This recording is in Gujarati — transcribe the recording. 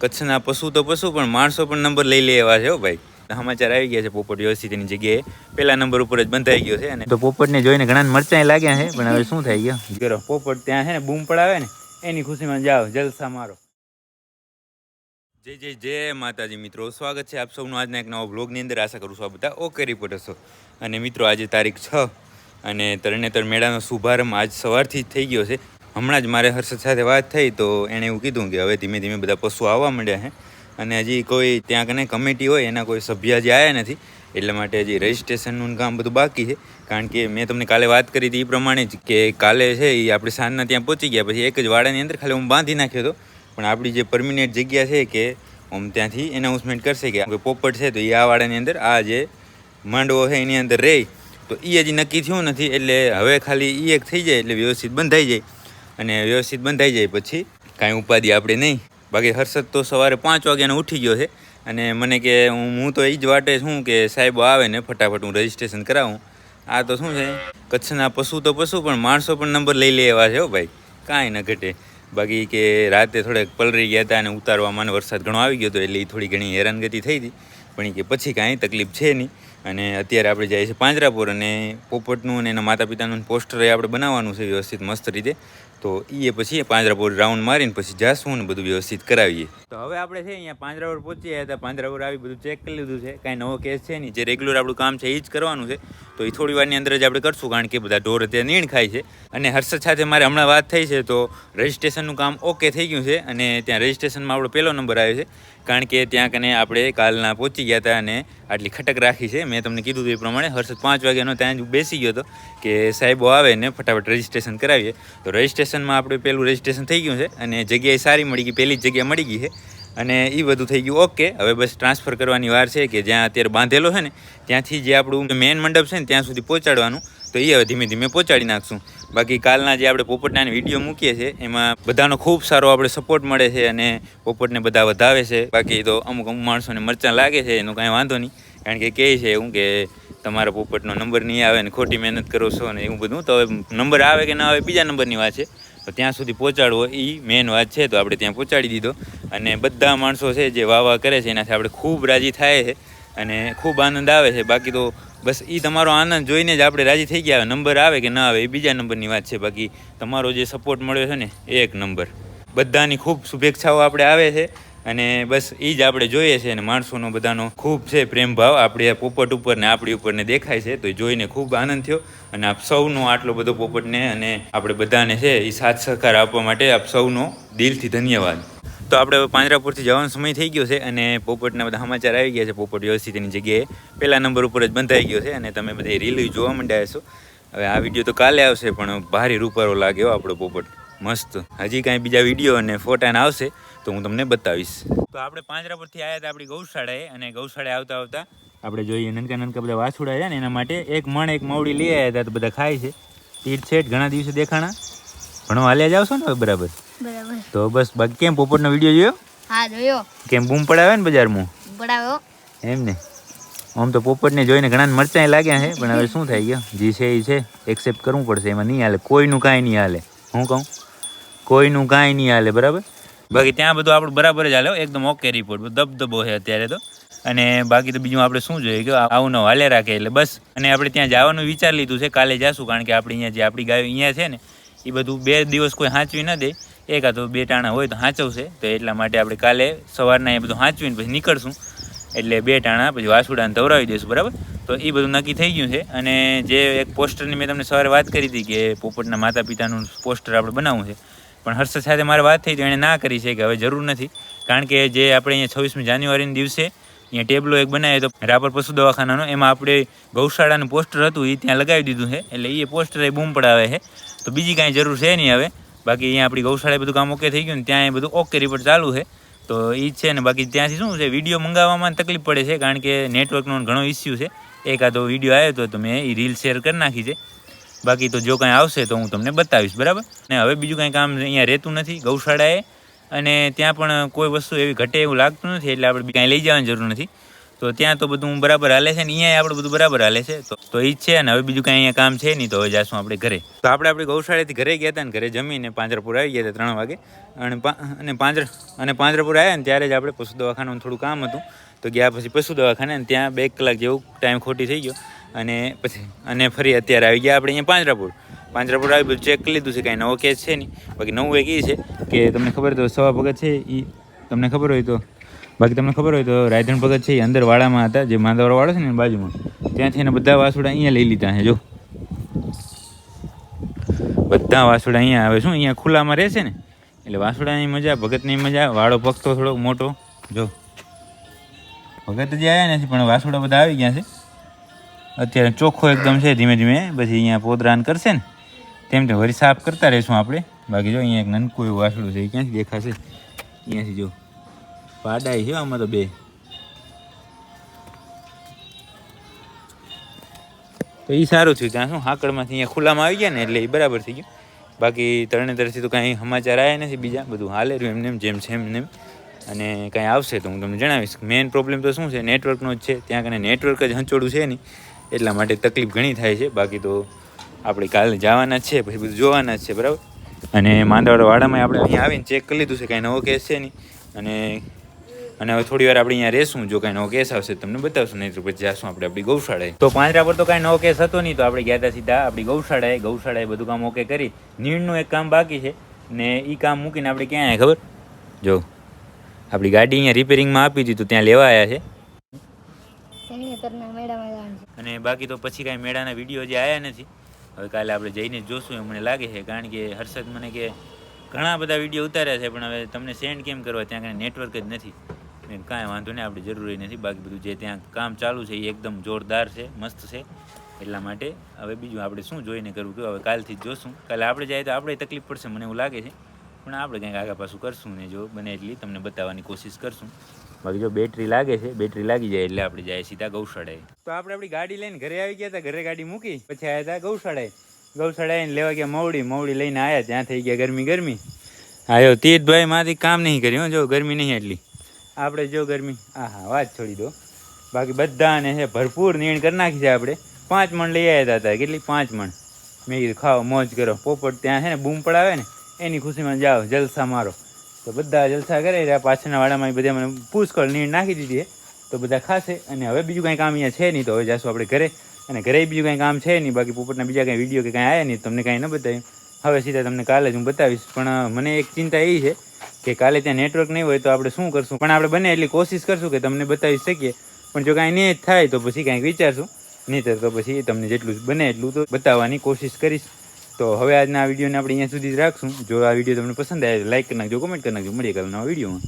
કચ્છના પશુ તો પશુ પણ માણસો પણ નંબર લઈ લે એવા છે હો ભાઈ. સમાચાર આવી ગયા છે પોપટ વ્યવસ્થિતની જગ્યાએ. પેલા નંબર ઉપર જ બંધાઈ ગયો છે અને તો પોપટને જોઈને ઘણા મરચાં લાગ્યા છે પણ હવે શું થઈ ગયું? પોપટ ત્યાં છે ને બૂમ પડાવે ને એની ખુશીમાં જાઓ જલસા મારો. જય જય જય માતાજી મિત્રો. સ્વાગત છે આપ સૌનું આજના એક નવા બ્લોગની અંદર. આશા કરું છું આ બધા ઓકે રિપોર્ટર છો અને મિત્રો આજે તારીખ છ અને તરણેતર મેળાનો શુભારંભ આજ સવારથી જ થઈ ગયો છે. હમણાં જ મારે હર્ષદ સાથે વાત થઈ તો એણે એવું કીધું કે હવે ધીમે ધીમે બધા પશુ આવવા માંડ્યા છે અને હજી કોઈ ત્યાં કને કમિટી હોય, એના કોઈ સભ્ય હજી આવ્યા નથી. એટલા માટે હજી રજિસ્ટ્રેશનનું કામ બધું બાકી છે. કારણ કે મેં તમને કાલે વાત કરી હતી એ પ્રમાણે જ કે કાલે છે એ આપણે સાંજના ત્યાં પહોંચી ગયા. પછી એક જ વાડાની અંદર ખાલી હું બાંધી નાખ્યો હતો. પણ આપણી જે પરમિનેન્ટ જગ્યા છે કે આમ ત્યાંથી એનાઉન્સમેન્ટ કરશે કે પોપટ છે તો એ આ વાડાની અંદર, આ જે માંડવો છે એની અંદર રહે તો એ હજી નક્કી થયું નથી, એટલે હવે ખાલી એ એક થઈ જાય, એટલે વ્યવસ્થિત બંધાઈ જાય. અને વ્યવસ્થિત બંધાઈ જાય પછી. કાંઈ ઉપાધિ આપણે નહીં. બાકી હર્ષદ તો સવારે પાંચ વાગ્યાનો ઉઠી ગયો છે. અને મને કે હું હું તો એ જ વાટે છું કે સાહેબો આવે ને ફટાફટ હું રજીસ્ટ્રેશન કરાવું. આ તો શું છે? કચ્છના પશુ તો પશુ, પણ માણસો પણ નંબર લઈ લે એવા છે હો ભાઈ. કાંઈ ન ઘટે. બાકી કે રાતે થોડેક પલરી ગયા હતા અને ઉતારવામાં અને વરસાદ ઘણો આવી ગયો હતો, એટલે એ થોડી ઘણી હેરાનગતિ થઈ હતી. પણ કે પછી કાંઈ તકલીફ છે નહીં. અને અત્યારે આપણે જઈએ છીએ પાંજરાપુર અને પોપટનું અને એના માતા પિતાનું પોસ્ટર આપણે બનાવવાનું છે વ્યવસ્થિત મસ્ત રીતે. તો એ પછી પાંજરાપુર રાઉન્ડ મારીને પછી જાશું ને બધું વ્યવસ્થિત કરાવીએ. તો હવે આપણે છે અહીંયા પાંજરાપુર પહોંચી ગયા હતા પાંજરાપુર આવી બધું ચેક કરી લીધું છે. કાંઈ નવો કેસ છે નહીં. જે રેગ્યુલર આપણું કામ છે એ જ કરવાનું છે. તો એ થોડી વારની અંદર જ આપણે કરશું કારણ કે બધા ઢોર અત્યારે નીણ ખાય છે. અને હર્ષદ સાથે મારે હમણાં વાત થઈ છે તો રજિસ્ટ્રેશનનું કામ ઓકે થઈ ગયું છે અને ત્યાં રજિસ્ટ્રેશનમાં આપણો પહેલો નંબર આવ્યો છે. કારણ કે ત્યાં કને આપણે કાલના પહોંચી ગયા હતા અને આટલી ખટક રાખી છે. મેં તમને કીધું એ પ્રમાણે હર્ષદ પાંચ વાગ્યાનો ત્યાં જ બેસી ગયો હતો કે સાહેબો આવે ને ફટાફટ રજિસ્ટ્રેશન કરાવીએ. તો રજિસ્ટ્રેશનમાં આપણે પહેલું રજિસ્ટ્રેશન થઈ ગયું છે અને જગ્યાએ સારી મળી ગઈ, પહેલી જગ્યા મળી ગઈ છે. અને એ બધું થઈ ગયું ઓકે હવે બસ ટ્રાન્સફર કરવાની વાર છે કે જ્યાં અત્યારે બાંધેલો છે ને, ત્યાંથી જે આપણું મેઇન મંડપ છે ને, ત્યાં સુધી પહોંચાડવાનું. તો એ હવે ધીમે ધીમે પહોંચાડી નાખશું. બાકી કાલના જે આપણે પોપટના વીડિયો મૂકીએ છીએ, એમાં બધાનો ખૂબ સારો આપણે સપોર્ટ મળે છે અને પોપટને બધા વધાવે છે. બાકી તો અમુક અમુક માણસોને મરચાં લાગે છે, એનું કાંઈ વાંધો નહીં. કારણ કે કહે છે એવું કે તમારા પોપટનો નંબર નહીં આવે ને ખોટી મહેનત કરો છો ને એવું બધું, તો હવે નંબર આવે કે ના આવે બીજા નંબરની વાત છે. તો ત્યાં સુધી પહોંચાડવો એ મેઇન વાત છે, તો આપણે ત્યાં પહોંચાડી દીધો. અને બધા માણસો છે જે વાહ વાહ કરે છે, એનાથી આપણે ખૂબ રાજી થાય છે અને ખૂબ આનંદ આવે છે. બાકી તો બસ એ તમારો આનંદ જોઈને જ આપણે રાજી થઈ ગયા નંબર આવે કે ના આવે એ બીજા નંબરની વાત છે. બાકી તમારો જે સપોર્ટ મળ્યો છે ને એક નંબર. બધાની ખૂબ શુભેચ્છાઓ આપણે આવે છે. અને બસ એ જ આપણે જોઈએ છે અને માણસોનો બધાનો ખૂબ છે પ્રેમ ભાવ. આપણે પોપટ ઉપર ને આપણી ઉપર ને દેખાય છે, તો એ જોઈને ખૂબ આનંદ થયો. અને આપ સૌનો આટલો બધો પોપટને અને આપણે બધાને છે એ સાથ સહકાર આપવા માટે આપ સૌનો દિલથી ધન્યવાદ. તો આપણે પાંજરાપુરથી જવાનો સમય થઈ ગયો છે અને પોપટના બધા સમાચાર આવી ગયા છે. પોપટ વ્યવસ્થિત એની જગ્યાએ પહેલા નંબર ઉપર જ બંધાઈ ગયો છે અને તમે બધા રીલ જોવા માંડ્યા છો હવે આ વીડિયો તો કાલે આવશે, પણ ભારે રૂપારો લાગ્યો આપણો પોપટ. મસ્ત. હજી કાંઈ બીજા વીડિયો અને ફોટાને આવશે. તો હું તમને બતાવીશ. તો આપણે પાંજરા પરથી આવ્યા હતા આપણી ગૌશાળાએ અને ગૌશાળાએ આવતા આવતા આપણે જોઈએ નનકા નનકા બધા વાછુડા છે ને એના માટે એક મણ એક મવડી લઈ આવ્યા હતા તો બધા ખાય છે. તીર છેટ ઘણા દિવસે દેખાણા. ઘણો હાલ્યા આવશો ને બરાબર? બરાબર. તો બસ બાકી કેમ પોપટનો વીડિયો જોયો? હા જોયો. કેમ બૂમ પડાવે ને બજારમાં? પડાવ્યો. એમ ને? આમ તો પોપટને જોઈને ઘણા મરચાં લાગ્યા છે પણ હવે શું થઈ ગયું? જે છે એ છે. એક્સેપ્ટ કરવું પડશે. એમાં નહીં હાલે. કોઈનું કાંઈ નહીં હાલે. હું કહું? કોઈનું કાંઈ નહીં હાલે. બરાબર? બાકી ત્યાં બધું આપણું બરાબર જ હાલ્યો એકદમ ઓકે રિપોર્ટ દબદબો છે અત્યારે તો. અને બાકી તો બીજું આપણે શું જોઈએ? કે આવું ન હાલે રાખે એટલે બસ. અને આપણે ત્યાં જવાનું વિચાર લીધું છે, કાલે જાશું, કારણ કે આપણે અહીંયા જે આપણી ગાયો અહીંયા છે ને, એ બધું બે દિવસ કોઈ હાંચવી ન દે. એકા તો બે ટાણા હોય તો હાંચવશે. તો એટલા માટે આપણે કાલે સવારના એ બધું હાંચવીને પછી નીકળશું. એટલે બે ટાણા, પછી વાસુડાને ધવરાવી દઈશું, બરાબર? તો એ બધું નક્કી થઈ ગયું છે. અને જે એક પોસ્ટરની મેં તમને સવારે વાત કરી હતી કે પોપટના માતા પિતાનું પોસ્ટર આપણે બનાવવું છે. પણ હર્ષદ સાથે મારે વાત થઈ તો એણે ના કરી છે કે હવે જરૂર નથી. કારણ કે જે આપણે અહીંયા છવ્વીસમી જાન્યુઆરીના દિવસે અહીંયા ટેબલો એક બનાવ્યો તો રાપર પશુ દવાખાનાનો, એમાં આપણે ગૌશાળાનું પોસ્ટર હતું એ ત્યાં લગાવી દીધું છે, એટલે એ પોસ્ટર એ બૂમ પડાવે છે. તો બીજી કાંઈ જરૂર છે નહીં હવે. બાકી અહીંયા આપણી ગૌશાળાએ બધું કામ ઓકે થઈ ગયું ને ત્યાં એ બધું ઓકે રિપોર્ટ ચાલુ છે. તો એ જ છે ને બાકી ત્યાંથી શું છે, વીડિયો મંગાવવામાં તકલીફ પડે છે, કારણ કે નેટવર્કનો ઘણો ઇસ્યુ છે. એકાદો વીડિયો આવ્યો હતો તો મેં એ રીલ શેર કરી નાખી છે. બાકી તો જો કાંઈ આવશે તો હું તમને બતાવીશ, બરાબર? ને હવે બીજું કાંઈ કામ અહીંયા રહેતું નથી, ગૌશાળાએ. અને ત્યાં પણ કોઈ વસ્તુ એવી ઘટે એવું લાગતું નથી, એટલે આપણે કાંઈ લઈ જવાની જરૂર નથી. તો ત્યાં તો બધું બરાબર હાલે છે ને અહીંયા આપણે બધું બરાબર હાલે છે. તો ઈ જ છે અને હવે બીજું કાંઈ અહીંયા કામ છે નહીં તો હવે જાશું આપણે ઘરે. તો આપણે આપણે ગૌશાળાથી ઘરે ગયા હતા ને ઘરે જમીને પાંજરાપુર આવી ગયા હતા ત્રણ વાગે. અને અને પાંજર, અને પાંજરાપુર આવ્યા ને ત્યારે જ આપણે પશુ દવાખાનું થોડું કામ હતું. તો ગયા પછી પશુ દવાખાને ત્યાં બે કલાક જેવું ટાઈમ ખોટી થઈ ગયો. અને પછી, અને ફરી અત્યારે આવી ગયા આપણે અહીંયા પાંજરાપુર. પાંજરાપુર આવી બધું ચેક કરી લીધું છે, કાંઈ નવો કેસ છે નહીં. બાકી નવું એક એ છે કે તમને ખબર તો સવા ભગત છે એ તમને ખબર હોય તો. બાકી તમને ખબર હોય તો રાયધણ ભગત છે એ અંદર વાડામાં હતા, જે માંદાવાળો વાળો છે ને બાજુમાં. ત્યાંથી એને બધા વાસુડા અહીંયા લઈ લીધા છે, જો. બધા વાસુડા અહીંયા આવે. શું, અહીંયા ખુલ્લામાં રહેશે ને? એટલે વાસુડાની મજા, ભગતની મજા, વાળો ભક્તો થોડો મોટો. જો. ભગત જે આવ્યા નથી, પણ વાસુડા બધા આવી ગયા છે. અત્યારે ચોખ્ખો એકદમ છે, ધીમે ધીમે પછી અહીંયા પોદરાન કરશે ને. તેમ તેમ વળી સાફ કરતા રહીશું આપણે. બાકી જો અહીંયા એક નનકું એવું વાસડું છે, એ ક્યાંથી દેખાશે? અહીંયાથી જો. પાડાઈ છે આમાં તો બે. તો એ સારું થયું ત્યાં શું? હાકડમાંથી અહીંયા ખુલ્લામાં આવી ગયા ને, એટલે એ બરાબર થઈ ગયું. બાકી તરણેતરથી તો કાંઈ સમાચાર આવ્યા નથી બીજા. બધું હાલે રહ્યું એમને એમ, જેમ છે એમ અને કાંઈ આવશે તો હું તમને જણાવીશ. મેઇન પ્રોબ્લેમ તો શું છે? નેટવર્કનો જ છે. ત્યાં કને નેટવર્ક જ હંચોડું છે નહીં. એટલા માટે તકલીફ ઘણી થાય છે. બાકી તો આપણે કાલે જવાના છે, પછી બધું જોવાના છે, બરાબર? અને માંદાવાડાવાળામાં આપણે અહીંયા આવીને ચેક કરી લીધું છે, કાંઈ નવો કેસ છે નહીં. અને અને હવે થોડી વાર આપણે અહીંયા રહેશું, જો કાંઈ નવો કેસ આવશે તમને બતાવશું, નહીં તો પછી જાશું આપણે આપણી ગૌશાળાએ. તો પાંજરા પર તો કાંઈ નવો કેસ હતો નહીં, તો આપણે ગયા હતા સીધા આપણી ગૌશાળાએ ગૌશાળાએ બધું કામ ઓકે કરી. નીણનું એક કામ બાકી છે, ને એ કામ મૂકીને આપણે ક્યાં આવ્યા ખબર? જો, આપણી ગાડી અહીંયા રિપેરિંગમાં આપી હતી તો ત્યાં લેવા આવ્યા છે. અને બાકી તો પછી કાંઈ મેળાના વીડિયો જે આવ્યા નથી. હવે કાલે આપણે જઈને જોશું એમ મને લાગે છે. કારણ કે હર્ષદ મને કે ઘણા બધા વીડિયો ઉતાર્યા છે, પણ હવે તમને સેન્ડ કેમ કરવા? ત્યાં કાંઈ નેટવર્ક જ નથી. મેં કાંઈ વાંધો નહીં, આપણે જરૂરી નથી. બાકી બધું જે ત્યાં કામ ચાલુ છે એ એકદમ જોરદાર છે, મસ્ત છે. એટલા માટે હવે બીજું આપણે શું જોઈને કરવું કે હવે કાલથી જ જોશું. કાલે આપણે જાય તો આપણે તકલીફ પડશે, મને એવું લાગે છે. પણ આપણે કંઈક આગા પાછું કરશું ને જો બને એટલી, તમને બતાવવાની કોશિશ કરશું. બાકી જો બેટરી લાગે છે બેટરી લાગી જાય એટલે આપણે જાય સીધા ગૌશાળાએ તો આપણે આપણી ગાડી લઈને ઘરે આવી ગયા હતા, ઘરે ગાડી મૂકી, પછી આવ્યા હતા ગૌશાળાએ ગૌશાળાએ લેવા ગયા મવડી મવડી લઈને આવ્યા ત્યાં થઈ ગયા ગરમી ગરમી. આયો તીર્થભાઈ માંથી કામ નહીં કર્યું જો ગરમી નહીં એટલી. આપણે જો ગરમી હા હા વાત છોડી દો. બાકી બધાને છે, ભરપૂર નીણ કરી નાખી છે આપણે. પાંચ મણ લઈ આવ્યા હતા કેટલી? પાંચ મણ. મેં કીધું, ખાઓ, મોજ કરો. પોપટ ત્યાં છે ને, બૂમ પડાવે ને, એની ખુશીમાં જાઓ, જલસા મારો. તો બધા જલસા કરે રહ્યા, પાછળના વાડામાં બધા મને પુષ્કળ નીર નાખી દીધી તો બધા ખાશે અને હવે બીજું કાંઈ કામ અહીંયા છે નહીં, તો હવે જાશું આપણે ઘરે. અને ઘરે બીજું કાંઈ કામ છે નહીં, બાકી પોપટના બીજા કાંઈ વીડિયો કે કાંઈ આવ્યા નહીં તમને કાંઈ ન બતાવ્યું. હવે સીધા તમને કાલે જ હું બતાવીશ, પણ મને એક ચિંતા એ છે કે કાલે ત્યાં નેટવર્ક નહીં હોય તો આપણે શું કરશું? પણ આપણે બને એટલી કોશિશ કરશું કે તમને બતાવી શકીએ. પણ જો કાંઈ નહીં થાય તો પછી કાંઈક વિચારશું. નહીંતર તો પછી તમને જેટલું બને એટલું તો બતાવવાની કોશિશ કરીશ. તો હવે આજના આ વિડીયોને આપણે અહીંયા સુધી જ રાખશું. જો આ વીડિયો તમને પસંદ આવે લાઈક કરી નાખજો કોમેન્ટ કરી નાખજો. મળીએ કાલે નવા વિડીયોમાં.